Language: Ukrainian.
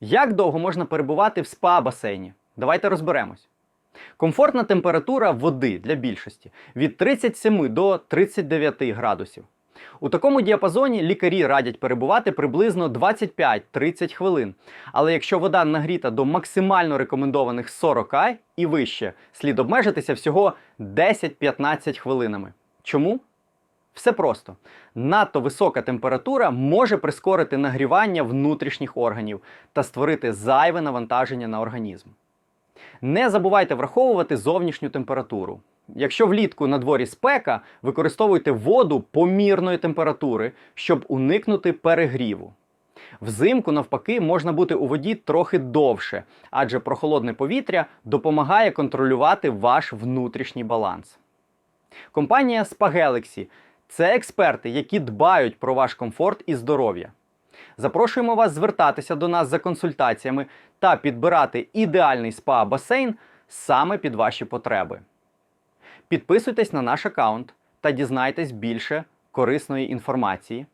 Як довго можна перебувати в спа-басейні? Давайте розберемось. Комфортна температура води для більшості від 37 до 39 градусів. У такому діапазоні лікарі радять перебувати приблизно 25-30 хвилин. Але якщо вода нагріта до максимально рекомендованих 40 і вище, слід обмежитися всього 10-15 хвилинами. Чому? Все просто. Надто висока температура може прискорити нагрівання внутрішніх органів та створити зайве навантаження на організм. Не забувайте враховувати зовнішню температуру. Якщо влітку на дворі спека, використовуйте воду помірної температури, щоб уникнути перегріву. Взимку, навпаки, можна бути у воді трохи довше, адже прохолодне повітря допомагає контролювати ваш внутрішній баланс. Компанія Spagalaxy – це експерти, які дбають про ваш комфорт і здоров'я. Запрошуємо вас звертатися до нас за консультаціями та підбирати ідеальний спа-басейн саме під ваші потреби. Підписуйтесь на наш аккаунт та дізнайтесь більше корисної інформації